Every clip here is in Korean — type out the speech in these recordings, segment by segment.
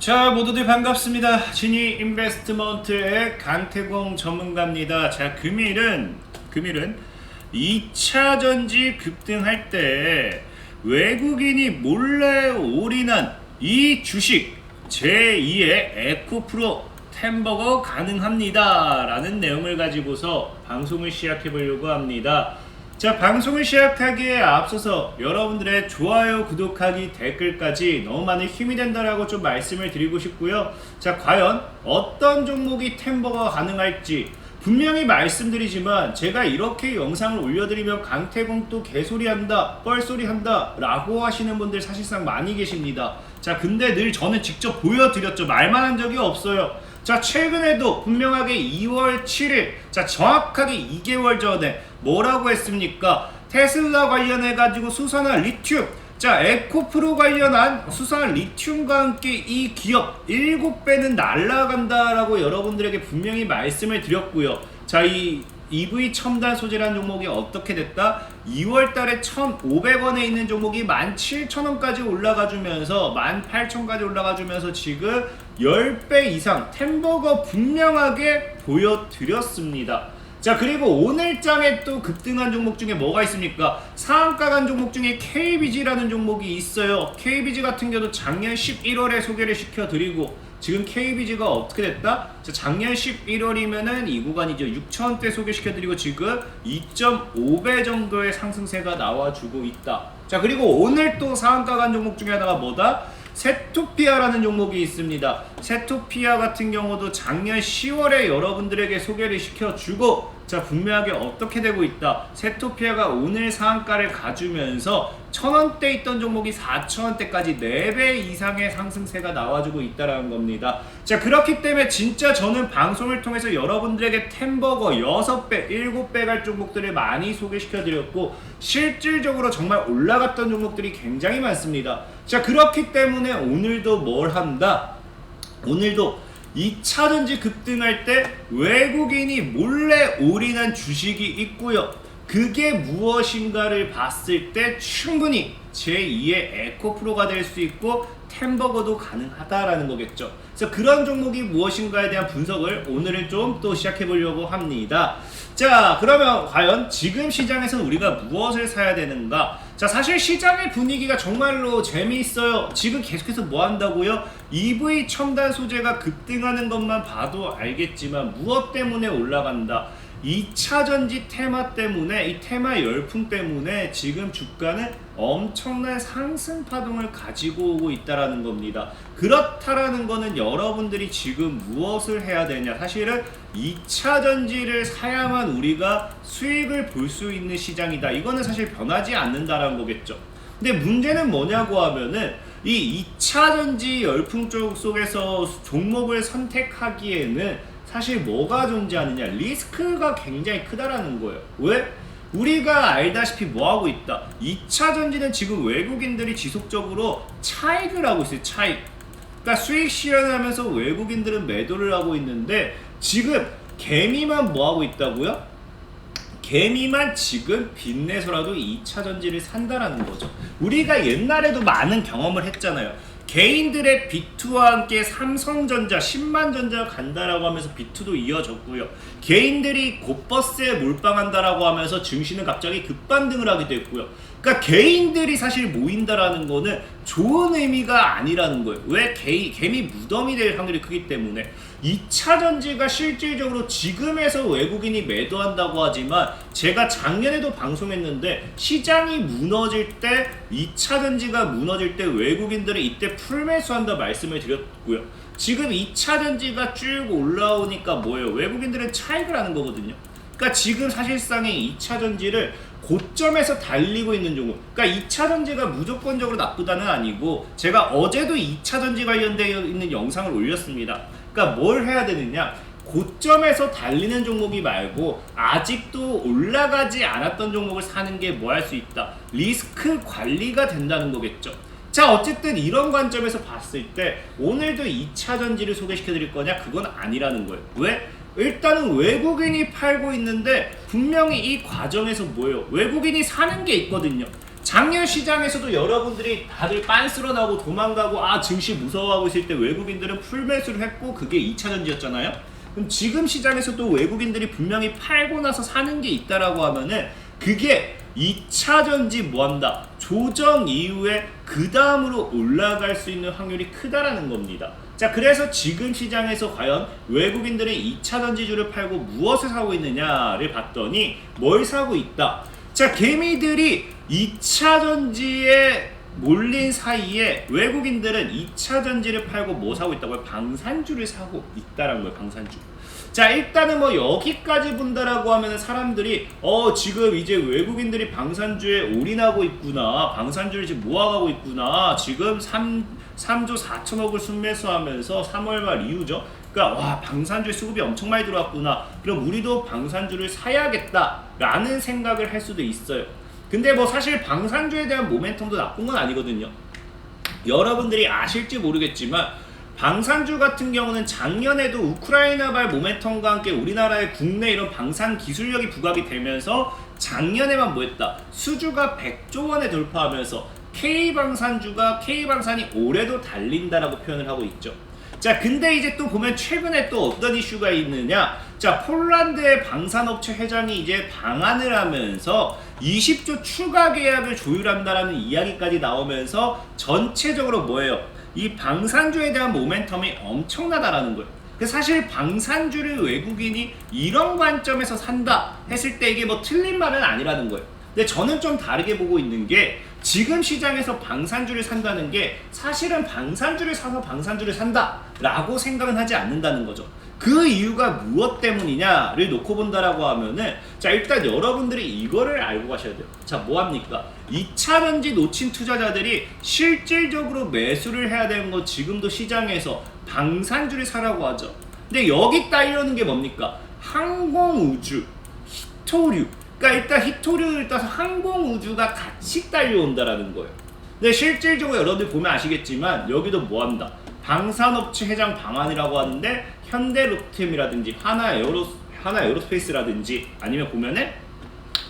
자 모두들 반갑습니다. 진이 인베스트먼트의 강태공 전문가입니다. 자 금일은 금일은 2차 전지 급등할 때 외국인이 몰래 올인한 이 주식 제2의 에코프로 템버거 가능합니다. 라는 내용을 가지고서 방송을 시작해 보려고 합니다. 자, 방송을 시작하기에 앞서서 여러분들의 좋아요, 구독하기, 댓글까지 너무 많은 힘이 된다라고 좀 말씀을 드리고 싶고요. 자, 과연 어떤 종목이 템버가 가능할지 분명히 말씀드리지만 제가 이렇게 영상을 올려드리면 강태공 또 개소리 한다, 뻘소리 한다 라고 하시는 분들 사실상 많이 계십니다. 자, 근데 늘 저는 직접 보여드렸죠. 말만 한 적이 없어요. 자 최근에도 분명하게 2월 7일 자 정확하게 2개월 전에 뭐라고 했습니까 테슬라 관련해 가지고 수산화 리튬 자 에코프로 관련한 수산화 리튬과 함께 이 기업 7배는 날라간다라고 여러분들에게 분명히 말씀을 드렸고요 자 이 EV 첨단 소재라는 종목이 어떻게 됐다? 2월 달에 1,500원에 있는 종목이 17,000원까지 올라가 주면서 18,000까지 올라가 주면서 지금 10배 이상 템버거 분명하게 보여드렸습니다. 자 그리고 오늘장에 또 급등한 종목 중에 뭐가 있습니까? 상한가 간 종목 중에 KBG라는 종목이 있어요. KBG 같은 경우도 작년 11월에 소개를 시켜드리고 지금 KBG가 어떻게 됐다? 자, 작년 11월이면은 이 구간이죠. 6천원대 소개시켜드리고 지금 2.5배 정도의 상승세가 나와주고 있다. 자 그리고 오늘 또 상한가 간 종목 중에 하나가 뭐다? 세토피아라는 종목이 있습니다. 세토피아 같은 경우도 작년 10월에 여러분들에게 소개를 시켜주고 자 분명하게 어떻게 되고 있다. 세토피아가 오늘 상한가를 가주면서 천원대 있던 종목이 4천원대까지 4배 이상의 상승세가 나와주고 있다라는 겁니다. 자 그렇기 때문에 진짜 저는 방송을 통해서 여러분들에게 템버거 6배, 7배 갈 종목들을 많이 소개시켜드렸고 실질적으로 정말 올라갔던 종목들이 굉장히 많습니다. 자 그렇기 때문에 오늘도 뭘 한다? 오늘도 2차 전지 급등할 때 외국인이 몰래 올인한 주식이 있고요. 그게 무엇인가를 봤을 때 충분히 제2의 에코프로가 될 수 있고 템버거도 가능하다라는 거겠죠. 그래서 그런 종목이 무엇인가에 대한 분석을 오늘은 좀 또 시작해 보려고 합니다. 자, 그러면 과연 지금 시장에서는 우리가 무엇을 사야 되는가? 자, 사실 시장의 분위기가 정말로 재미있어요. 지금 계속해서 뭐 한다고요? EV 첨단 소재가 급등하는 것만 봐도 알겠지만 무엇 때문에 올라간다? 2차 전지 테마 때문에 이 테마 열풍 때문에 지금 주가는 엄청난 상승 파동을 가지고 오고 있다라는 겁니다. 그렇다라는 거는 여러분들이 지금 무엇을 해야 되냐? 사실은 2차 전지를 사야만 우리가 수익을 볼 수 있는 시장이다. 이거는 사실 변하지 않는다라는 거겠죠. 근데 문제는 뭐냐고 하면은 이 2차 전지 열풍 쪽 속에서 종목을 선택하기에는 사실 뭐가 존재하느냐 리스크가 굉장히 크다라는 거예요. 왜? 우리가 알다시피 뭐하고 있다? 2차 전지는 지금 외국인들이 지속적으로 차익을 하고 있어요 차익. 그러니까 수익 실현하면서 외국인들은 매도를 하고 있는데 지금 개미만 뭐하고 있다고요? 개미만 지금 빚내서라도 2차 전지를 산다라는 거죠. 우리가 옛날에도 많은 경험을 했잖아요 개인들의 B2와 함께 삼성전자, 10만전자 간다라고 하면서 B2도 이어졌고요. 개인들이 곧버스에 몰빵한다라고 하면서 증시는 갑자기 급반등을 하게 됐고요. 그러니까 개인들이 사실 모인다라는 거는 좋은 의미가 아니라는 거예요. 왜 개, 개미 무덤이 될 확률이 크기 때문에 2차 전지가 실질적으로 지금에서 외국인이 매도한다고 하지만 제가 작년에도 방송했는데 시장이 무너질 때 2차 전지가 무너질 때 외국인들이 이때 풀매수한다 말씀을 드렸고요. 지금 2차 전지가 쭉 올라오니까 뭐예요? 외국인들은 차익을 하는 거거든요. 그러니까 지금 사실상의 2차 전지를 고점에서 달리고 있는 종목. 그러니까 2차 전지가 무조건적으로 나쁘다는 아니고 제가 어제도 2차 전지 관련되어 있는 영상을 올렸습니다. 그러니까 뭘 해야 되느냐? 고점에서 달리는 종목이 말고 아직도 올라가지 않았던 종목을 사는 게 뭐 할 수 있다. 리스크 관리가 된다는 거겠죠. 자 어쨌든 이런 관점에서 봤을 때 오늘도 2차 전지를 소개시켜 드릴 거냐 그건 아니라는 거예요 왜? 일단은 외국인이 팔고 있는데 분명히 이 과정에서 뭐예요 외국인이 사는 게 있거든요 작년 시장에서도 여러분들이 다들 빤스러 나오고 도망가고 아 증시 무서워하고 있을 때 외국인들은 풀매수를 했고 그게 2차 전지였잖아요. 그럼 지금 시장에서도 외국인들이 분명히 팔고 나서 사는 게 있다라고 하면은 그게 2차 전지 뭐한다 조정 이후에 그 다음으로 올라갈 수 있는 확률이 크다라는 겁니다. 자 그래서 지금 시장에서 과연 외국인들이 2차 전지주를 팔고 무엇을 사고 있느냐를 봤더니 뭘 사고 있다. 자 개미들이 2차 전지에 몰린 사이에 외국인들은 2차 전지를 팔고 뭐 사고 있다고요? 방산주를 사고 있다라는 거예요. 방산주. 자 일단은 뭐 여기까지 본다라고 하면은 사람들이 어 지금 이제 외국인들이 방산주에 올인하고 있구나 방산주를 지금 모아가고 있구나 지금 3, 3조 4천억을 순매수하면서 3월 말 이후죠 그러니까 와 방산주에 수급이 엄청 많이 들어왔구나 그럼 우리도 방산주를 사야겠다 라는 생각을 할 수도 있어요 근데 뭐 사실 방산주에 대한 모멘텀도 나쁜 건 아니거든요 여러분들이 아실지 모르겠지만 방산주 같은 경우는 작년에도 우크라이나발 모멘텀과 함께 우리나라의 국내 이런 방산 기술력이 부각이 되면서 작년에만 뭐 했다 수주가 100조 원에 돌파하면서 K방산주가 K방산이 올해도 달린다라고 표현을 하고 있죠. 자, 근데 이제 또 보면 최근에 또 어떤 이슈가 있느냐? 자, 폴란드의 방산업체 회장이 이제 방한을 하면서 20조 추가 계약을 조율한다라는 이야기까지 나오면서 전체적으로 뭐예요? 이 방산주에 대한 모멘텀이 엄청나다라는 거예요. 그 사실 방산주를 외국인이 이런 관점에서 산다 했을 때 이게 뭐 틀린 말은 아니라는 거예요. 근데 저는 좀 다르게 보고 있는 게 지금 시장에서 방산주를 산다는 게 사실은 방산주를 사서 방산주를 산다라고 생각은 하지 않는다는 거죠. 그 이유가 무엇 때문이냐를 놓고 본다라고 하면은 자 일단 여러분들이 이거를 알고 가셔야 돼요. 자 뭐합니까? 2차 전지 놓친 투자자들이 실질적으로 매수를 해야 되는 거 지금도 시장에서 방산주를 사라고 하죠. 근데 여기 따르는 게 뭡니까? 항공우주, 히토류. 그러니까 일단 히토류를 따서 항공우주가 같이 딸려온다라는 거예요. 근데 실질적으로 여러분들 보면 아시겠지만 여기도 뭐한다? 방산업체 회장 방안이라고 하는데 현대로템이라든지 하나 에어로 하나 에어로스페이스라든지 아니면 보면은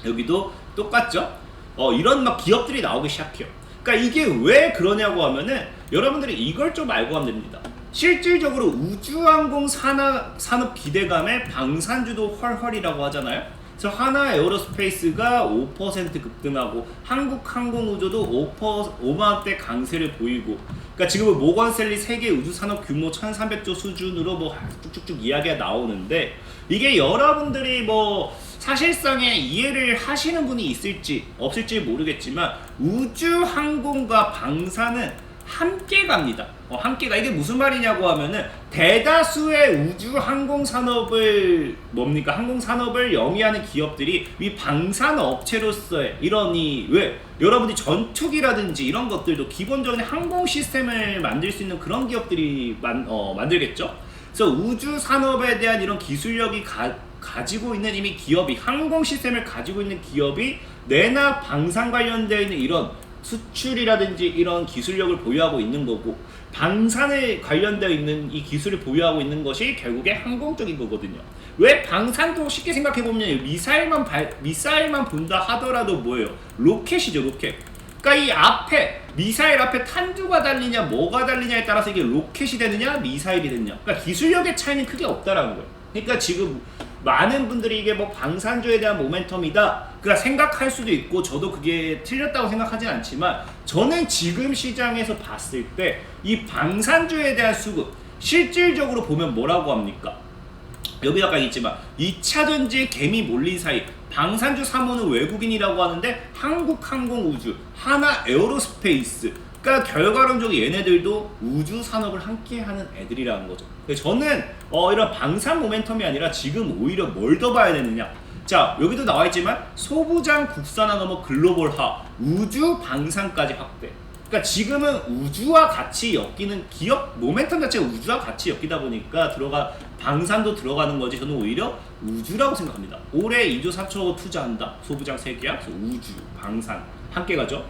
여기도 똑같죠? 어 이런 막 기업들이 나오기 시작해요. 그러니까 이게 왜 그러냐고 하면은 여러분들이 이걸 좀 알고 가면 됩니다. 실질적으로 우주항공 산업 기대감에 방산주도 헐헐이라고 하잖아요. 그래서 하나 에어로스페이스가 5% 급등하고 한국항공우주도 5%, 5만원대 강세를 보이고 그러니까 지금 모건셀리 세계 우주산업 규모 1300조 수준으로 뭐 쭉쭉쭉 이야기가 나오는데 이게 여러분들이 뭐 사실상의 이해를 하시는 분이 있을지 없을지 모르겠지만 우주항공과 방사는 함께 갑니다. 어, 함께가 이게 무슨 말이냐고 하면은 대다수의 우주 항공 산업을 뭡니까 항공 산업을 영위하는 기업들이 이 방산 업체로서의 이런 이왜 여러분이 전투기라든지 이런 것들도 기본적인 항공 시스템을 만들 수 있는 그런 기업들이 만, 어, 만들겠죠. 그래서 우주 산업에 대한 이런 기술력이 가, 가지고 있는 이미 기업이 항공 시스템을 가지고 있는 기업이 내나 방산 관련되어 있는 이런 수출이라든지 이런 기술력을 보유하고 있는 거고 방산에 관련되어 있는 이 기술을 보유하고 있는 것이 결국에 항공적인 거거든요. 왜 방산도 쉽게 생각해 보면 미사일만 발, 미사일만 본다 하더라도 뭐예요? 로켓이죠, 로켓. 그러니까 이 앞에 미사일 앞에 탄두가 달리냐 뭐가 달리냐에 따라서 이게 로켓이 되느냐 미사일이 되느냐. 그러니까 기술력의 차이는 크게 없다라는 거예요. 그러니까 지금 많은 분들이 이게 뭐 방산주에 대한 모멘텀이다. 그러니까 생각할 수도 있고 저도 그게 틀렸다고 생각하진 않지만 저는 지금 시장에서 봤을 때 이 방산주에 대한 수급 실질적으로 보면 뭐라고 합니까? 여기 아까 있지만 2차 전지에 개미 몰린 사이 방산주 사모는 외국인이라고 하는데 한국항공우주, 하나 에어로스페이스 그러니까 결과론적으로 얘네들도 우주 산업을 함께 하는 애들이라는 거죠. 저는 어, 이런 방산 모멘텀이 아니라 지금 오히려 뭘 더 봐야 되느냐. 자 여기도 나와 있지만 소부장 국산화 넘어 글로벌화 우주 방산까지 확대. 그러니까 지금은 우주와 같이 엮이는 기업 모멘텀 자체가 우주와 같이 엮이다 보니까 들어가 방산도 들어가는 거지 저는 오히려 우주라고 생각합니다. 올해 2조 3천억 투자한다 소부장 세계야 우주 방산 함께 가죠.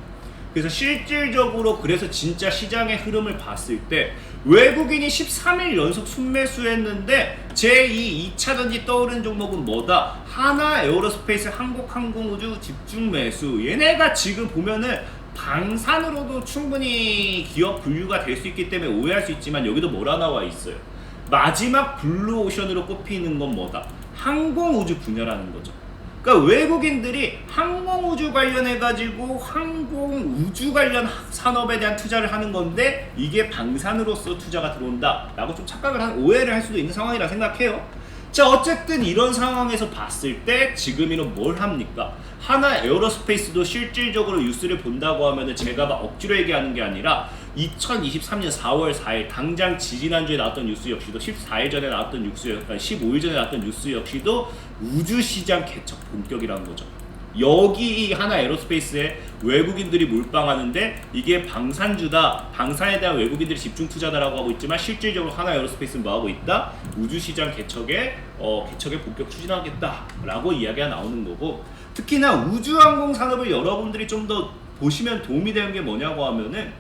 그래서 실질적으로 그래서 진짜 시장의 흐름을 봤을 때 외국인이 13일 연속 순매수했는데 제2 2차전지 떠오르는 종목은 뭐다? 하나 에어로스페이스 한국항공우주 집중 매수 얘네가 지금 보면은 방산으로도 충분히 기업 분류가 될 수 있기 때문에 오해할 수 있지만 여기도 뭐라 나와 있어요 마지막 블루오션으로 꼽히는 건 뭐다? 항공우주 분야라는 거죠 그러니까 외국인들이 항공우주 관련해 가지고 항공우주 관련 산업에 대한 투자를 하는 건데 이게 방산으로서 투자가 들어온다 라고 좀 착각을 한 오해를 할 수도 있는 상황이라 생각해요. 자 어쨌든 이런 상황에서 봤을 때 지금이는 뭘 합니까? 하나 에어로스페이스도 실질적으로 뉴스를 본다고 하면 은 제가 막 억지로 얘기하는 게 아니라 2023년 4월 4일 당장 지지난주에 나왔던 뉴스 역시도 14일 전에 나왔던 뉴스 아니 15일 전에 나왔던 뉴스 역시도 우주시장 개척 본격이라는 거죠. 여기 이 하나 에어로스페이스에 외국인들이 몰빵하는데 이게 방산주다 방산에 대한 외국인들이 집중 투자다라고 하고 있지만 실질적으로 하나 에어로스페이스는 뭐 하고 있다 우주시장 개척에 어, 개척에 본격 추진하겠다라고 이야기가 나오는 거고 특히나 우주항공 산업을 여러분들이 좀 더 보시면 도움이 되는 게 뭐냐고 하면은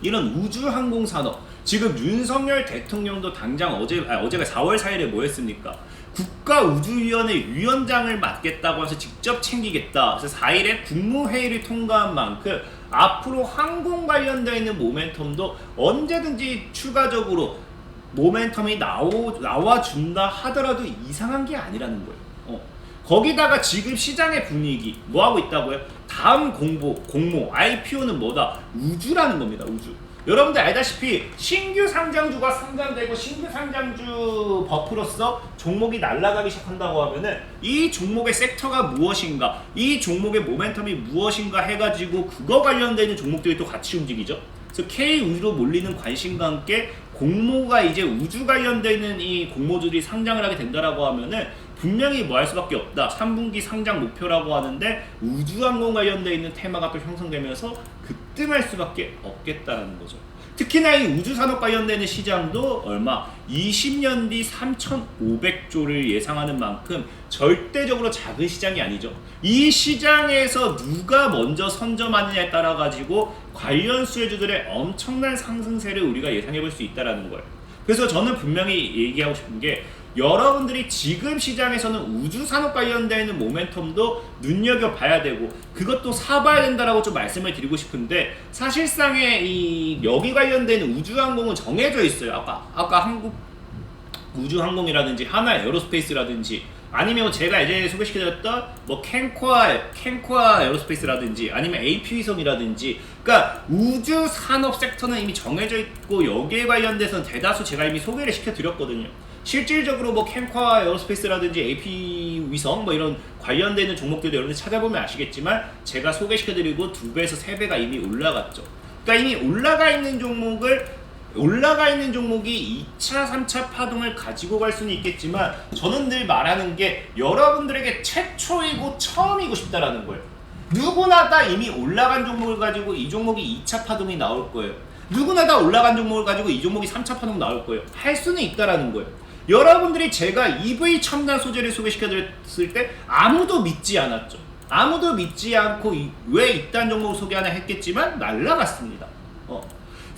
이런 우주 항공 산업 지금 윤석열 대통령도 당장 어제 아, 어제가 4월 4일에 뭐 했습니까? 국가우주위원회 위원장을 맡겠다고 해서 직접 챙기겠다. 그래서 4일에 국무회의를 통과한 만큼 앞으로 항공 관련되어 있는 모멘텀도 언제든지 추가적으로 모멘텀이 나오, 나와준다 하더라도 이상한 게 아니라는 거예요. 어. 거기다가 지금 시장의 분위기 뭐 하고 있다고요? 다음 공보 공모 IPO는 뭐다? 우주라는 겁니다. 우주. 여러분들 알다시피 신규 상장주가 상장되고 신규 상장주 버프로서 종목이 날아가기 시작한다고 하면은 이 종목의 섹터가 무엇인가, 이 종목의 모멘텀이 무엇인가 해가지고 그거 관련되는 종목들이 또 같이 움직이죠. 그래서 K 우주로 몰리는 관심과 함께 공모가 이제 우주 관련되는 이 공모들이 상장을 하게 된다라고 하면은 분명히 뭐 할 수밖에 없다. 3분기 상장 목표라고 하는데 우주항공 관련돼 있는 테마가 또 형성되면서 급등할 수밖에 없겠다는 거죠. 특히나 이 우주산업 관련되는 시장도 얼마 20년 뒤 3,500조를 예상하는 만큼 절대적으로 작은 시장이 아니죠. 이 시장에서 누가 먼저 선점하느냐에 따라 가지고 관련 수혜주들의 엄청난 상승세를 우리가 예상해 볼 수 있다라는 거예요. 그래서 저는 분명히 얘기하고 싶은 게 여러분들이 지금 시장에서는 우주 산업 관련되는 모멘텀도 눈여겨 봐야 되고 그것도 사봐야 된다라고 좀 말씀을 드리고 싶은데 사실상의 이 여기 관련되는 우주 항공은 정해져 있어요. 아까 아까 한국 우주 항공이라든지 하나 에어로스페이스라든지 아니면 제가 예전에 소개시켜드렸던 뭐 캔코아 캔코아 에어로스페이스라든지 아니면 AP 위성이라든지 그러니까 우주 산업 섹터는 이미 정해져 있고 여기에 관련돼서는 대다수 제가 이미 소개를 시켜드렸거든요. 실질적으로 뭐 캠과 에어스페이스라든지 AP 위성 뭐 이런 관련되는 종목들도 여러분들 찾아보면 아시겠지만 제가 소개시켜드리고 두 배에서 세 배가 이미 올라갔죠. 그러니까 이미 올라가 있는 종목을 올라가 있는 종목이 2차, 3차 파동을 가지고 갈 수는 있겠지만 저는 늘 말하는 게 여러분들에게 최초이고 처음이고 싶다라는 거예요. 누구나 다 이미 올라간 종목을 가지고 이 종목이 2차 파동이 나올 거예요. 누구나 다 올라간 종목을 가지고 이 종목이 3차 파동 나올 거예요. 할 수는 있다라는 거예요. 여러분들이 제가 EV 첨단 소재를 소개시켜드렸을 때 아무도 믿지 않았죠. 아무도 믿지 않고 이- 왜 이딴 종목을 소개하나 했겠지만 날라갔습니다. 어.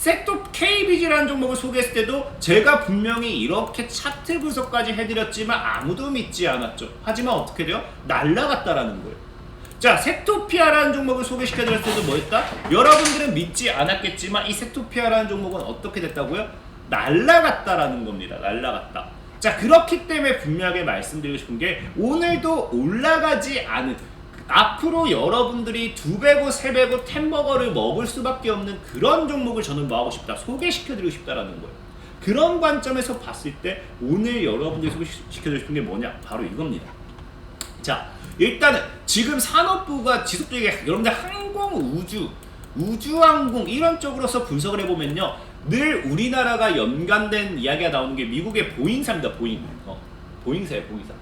섹터 KBG라는 종목을 소개했을 때도 제가 분명히 이렇게 차트 분석까지 해드렸지만 아무도 믿지 않았죠. 하지만 어떻게 돼요? 날라갔다라는 거예요. 자, 섹토피아라는 종목을 소개시켜드렸을 때도 뭐였다? 여러분들은 믿지 않았겠지만 이 섹토피아라는 종목은 어떻게 됐다고요? 날라갔다라는 겁니다. 날라갔다. 자, 그렇기 때문에 분명하게 말씀드리고 싶은 게 오늘도 올라가지 않은 앞으로 여러분들이 두 배고 세 배고 템버거를 먹을 수밖에 없는 그런 종목을 저는 뭐 하고 싶다 소개시켜드리고 싶다라는 거예요. 그런 관점에서 봤을 때 오늘 여러분들이 소개시켜드리고 싶은 게 뭐냐? 바로 이겁니다. 자, 일단은 지금 산업부가 지속적이게 여러분들 항공 우주, 우주항공 이런 쪽으로서 분석을 해보면요. 늘 우리나라가 연관된 이야기가 나오는 게 미국의 보잉사입니다. 보잉. 어, 보잉사예요, 보잉사.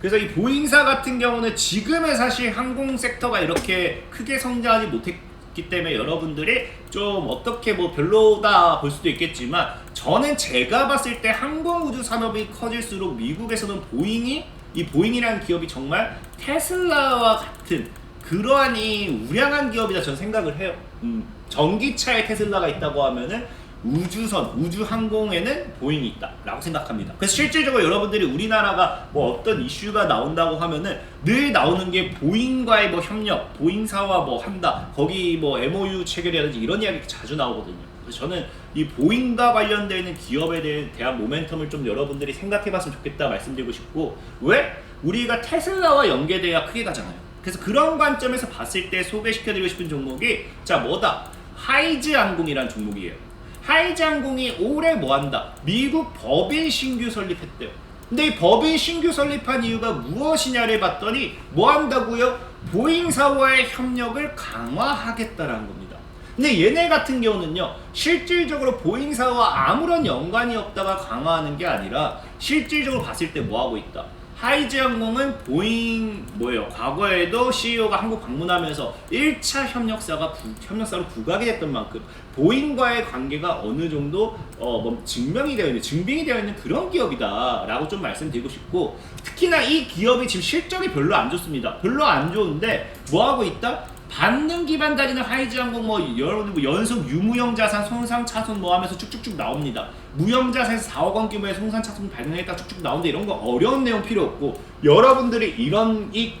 그래서 이 보잉사 같은 경우는 지금의 사실 항공 섹터가 이렇게 크게 성장하지 못했기 때문에 여러분들이 좀 어떻게 뭐 별로다 볼 수도 있겠지만 저는 제가 봤을 때 항공 우주 산업이 커질수록 미국에서는 보잉이 이 보잉이라는 기업이 정말 테슬라와 같은 그러한 이 우량한 기업이다 저는 생각을 해요. 음, 전기차에 테슬라가 있다고 하면은 우주선, 우주항공에는 보잉이 있다 라고 생각합니다. 그래서 실질적으로 여러분들이 우리나라가 뭐 어떤 이슈가 나온다고 하면은 늘 나오는 게 보잉과의 뭐 협력, 보잉사와 뭐 한다, 거기 뭐 MOU 체결이라든지 이런 이야기 자주 나오거든요. 그래서 저는 이 보잉과 관련되어 있는 기업에 대한 모멘텀을 좀 여러분들이 생각해 봤으면 좋겠다 말씀드리고 싶고 왜 우리가 테슬라와 연계돼야 크게 가잖아요. 그래서 그런 관점에서 봤을 때 소개시켜드리고 싶은 종목이 자 뭐다 하이즈 항공이라는 종목이에요. 하이즈 항공이 올해 뭐한다? 미국 법인 신규 설립했대요. 근데 이 법인 신규 설립한 이유가 무엇이냐를 봤더니 뭐 한다고요? 보잉사와의 협력을 강화하겠다라는 겁니다. 근데 얘네 같은 경우는요, 실질적으로 보잉사와 아무런 연관이 없다가 강화하는 게 아니라 실질적으로 봤을 때 뭐 하고 있다? 하이즈 항공은 보잉 뭐예요? 과거에도 CEO가 한국 방문하면서 1차 협력사가 부- 협력사로 부각이 됐던 만큼 보잉과의 관계가 어느 정도 어, 뭐 증명이 되어 있는 증빙이 되어 있는 그런 기업이다라고 좀 말씀드리고 싶고 특히나 이 기업이 지금 실적이 별로 안 좋습니다. 별로 안 좋은데 뭐 하고 있다? 반등 기반 다니는 하이즈 항공 뭐 여러분들 뭐 연속 유무형 자산 손상 차손 뭐 하면서 쭉쭉쭉 나옵니다. 무형 자산에서 4억 원 규모의 손상 차손 발견했다 쭉쭉 나오는데 이런 거 어려운 내용 필요 없고 여러분들이 이런 이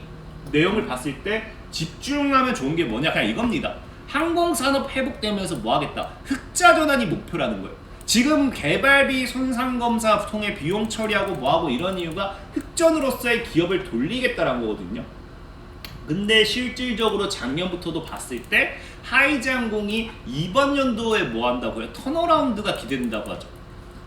내용을 봤을 때 집중하면 좋은 게 뭐냐 그냥 이겁니다. 항공산업 회복되면서 뭐 하겠다. 흑자 전환이 목표라는 거예요. 지금 개발비 손상 검사 통해 비용 처리하고 뭐하고 이런 이유가 흑전으로서의 기업을 돌리겠다라는 거거든요. 근데 실질적으로 작년부터도 봤을 때 하이즈 항공이 이번 연도에 뭐 한다고요? 턴어라운드가 기대된다고 하죠.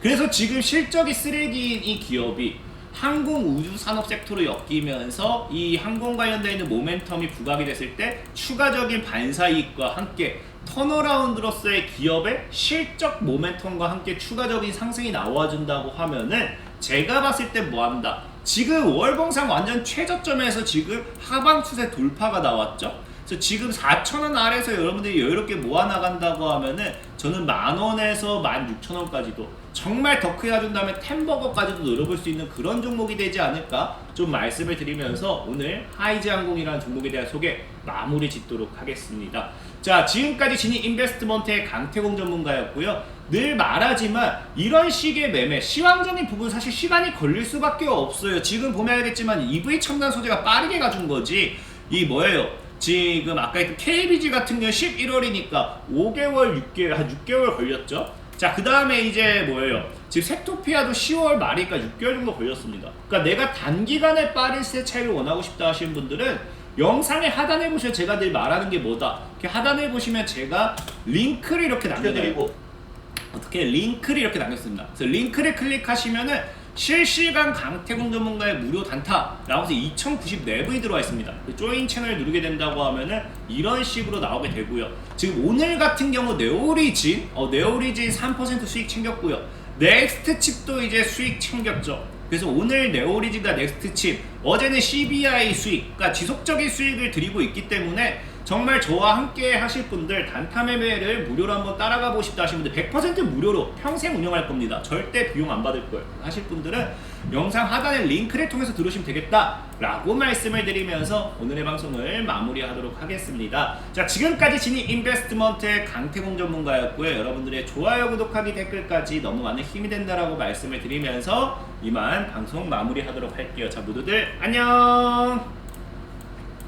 그래서 지금 실적이 쓰레기인 이 기업이 항공 우주 산업 섹터로 엮이면서 이 항공 관련되어 있는 모멘텀이 부각이 됐을 때 추가적인 반사 이익과 함께 턴어라운드로서의 기업의 실적 모멘텀과 함께 추가적인 상승이 나와준다고 하면은 제가 봤을 때 뭐 한다? 지금 월봉상 완전 최저점에서 지금 하방 추세 돌파가 나왔죠. 그래서 지금 4,000원 아래에서 여러분들이 여유롭게 모아나간다고 하면은 저는 만 원에서 만 6천 원까지도 정말 더 크게 가준다면 템버거까지도 노려볼 수 있는 그런 종목이 되지 않을까 좀 말씀을 드리면서 오늘 하이즈 항공이라는 종목에 대한 소개 마무리 짓도록 하겠습니다. 자 지금까지 진입 인베스트먼트의 강태공 전문가였고요. 늘 말하지만 이런 식의 매매 시황적인 부분 사실 시간이 걸릴 수밖에 없어요. 지금 보면 알겠지만 EV 첨단 소재가 빠르게 가준 거지 이 뭐예요? 지금 아까 했던 KBG 같은 경우 11월이니까 5개월, 6개월, 한 6개월 걸렸죠. 자, 그 다음에 이제 뭐예요? 지금 섹토피아도 10월 말이니까 6개월 정도 걸렸습니다. 그러니까 내가 단기간에 빠른 시세 차이를 원하고 싶다 하시는 분들은 영상의 하단에 보시면 제가 늘 말하는 게 뭐다. 이렇게 하단에 보시면 제가 링크를 이렇게 남겨드리고 어떻게 링크를 이렇게 남겼습니다. 그래서 링크를 클릭하시면은 실시간 강태공 전문가의 무료 단타라고 해서 2094분이 들어와 있습니다. 그 조인 채널 누르게 된다고 하면은 이런 식으로 나오게 되고요. 지금 오늘 같은 경우 네오리진, 어, 네오리진 3% 수익 챙겼고요. 넥스트 칩도 이제 수익 챙겼죠. 그래서 오늘 네오리진과 넥스트 칩, 어제는 CBI 수익, 그러니까 지속적인 수익을 드리고 있기 때문에 정말 저와 함께 하실 분들 단타 매매를 무료로 한번 따라가 보고 싶다 하시는 분들 100% 무료로 평생 운영할 겁니다. 절대 비용 안 받을 거예요. 하실 분들은 영상 하단의 링크를 통해서 들으시면 되겠다 라고 말씀을 드리면서 오늘의 방송을 마무리하도록 하겠습니다. 자 지금까지 진입 인베스트먼트의 강태공 전문가였고요. 여러분들의 좋아요, 구독하기, 댓글까지 너무 많은 힘이 된다라고 말씀을 드리면서 이만 방송 마무리하도록 할게요. 자 모두들 안녕